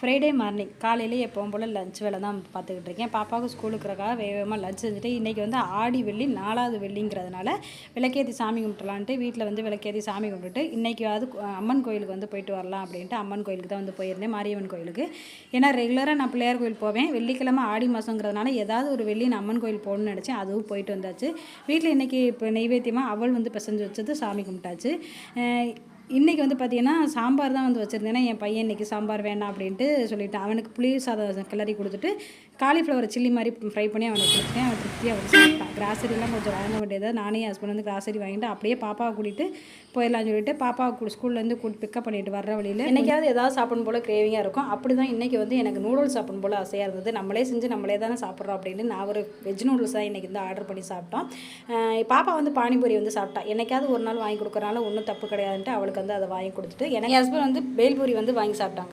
Friday morning காலையிலே எப்போவும் போல் lunch வேலை தான் பார்த்துக்கிட்டு இருக்கேன். பாப்பாவுக்கு ஸ்கூலுக்குறக்காக வேக வேகமாக லஞ்ச் செஞ்சுட்டு இன்றைக்கி வந்து ஆடி வெள்ளி நாலாவது வெள்ளிங்கிறதுனால விளக்கேற்றி சாமி கும்பிட்டுலான்ட்டு வீட்டில் வந்து விளக்கேற்றி சாமி கும்பிட்டுட்டு இன்றைக்கியாவது அம்மன் கோயிலுக்கு வந்து போயிட்டு வரலாம் அப்படின்ட்டு அம்மன் கோயிலுக்கு தான் வந்து போயிருந்தேன் மாரியம்மன் கோயிலுக்கு. ஏன்னா ரெகுலராக நான் பிள்ளையார் கோயில் போவேன். வெள்ளிக்கிழமை ஆடி மாதங்கிறதுனால ஏதாவது ஒரு வெள்ளி நான் அம்மன் கோயில் போகணும்னு நினச்சேன். அதுவும் போயிட்டு வந்தாச்சு. வீட்டில் இன்றைக்கி இப்போ நெய்வேத்தியமாக அவள் வந்து பிசைஞ்சு வச்சது சாமி கும்பிட்டாச்சு. இன்றைக்கி வந்து பார்த்தீங்கன்னா சாம்பார் தான் வந்து வச்சுருந்தேன்னா என் பையன் இன்றைக்கி சாம்பார் வேணாம் அப்படின்ட்டு சொல்லிவிட்டேன் அவனுக்கு புளி சாதம் கிளறி கொடுத்துட்டு காலிஃப்ளவர் சில்லி மாதிரி ஃப்ரை பண்ணி அவனுக்கு கொடுத்துட்டேன். அவன் திருப்தியாக வந்து சாப்பிட்டான். கிராசரிலாம் கொஞ்சம் வாங்க வேண்டியது நானே என் ஹஸ்பண்ட் வந்து கிராசரி வாங்கிட்டு அப்படியே பாப்பாவை கூட்டிகிட்டு போயிடலாம்னு சொல்லிட்டு பாப்பாவை ஸ்கூல்லேருந்து கூட்டி பிக்கப் பண்ணிட்டு வர்ற வழியில் என்றைக்காவது ஏதாவது சாப்பிடணும் போல் கிரேவிங்காக இருக்கும். அப்படி தான் இன்றைக்கி வந்து எனக்கு நூடுல்ஸ் சாப்பிடும் போல் ஆசையாக இருந்தது. நம்மளே செஞ்சு நம்மளே தானே சாப்பிட்றோம் அப்படின்னு நான் ஒரு வெஜ் நூடுல்ஸ் தான் இன்றைக்கி வந்து ஆர்டர் பண்ணி சாப்பிட்டோம். பாப்பா வந்து பானிபூரி வந்து சாப்பிட்டா. என்றைக்காவது ஒரு நாள் வாங்கி கொடுக்குறனால ஒன்றும் தப்பு கிடையாதுன்ட்டு அவளுக்கு வந்து அதை வாங்கி கொடுத்துட்டு எனக்கு ஹஸ்பண்ட் வந்து பேல்பூரி வந்து வாங்கி சாப்பிட்டாங்க.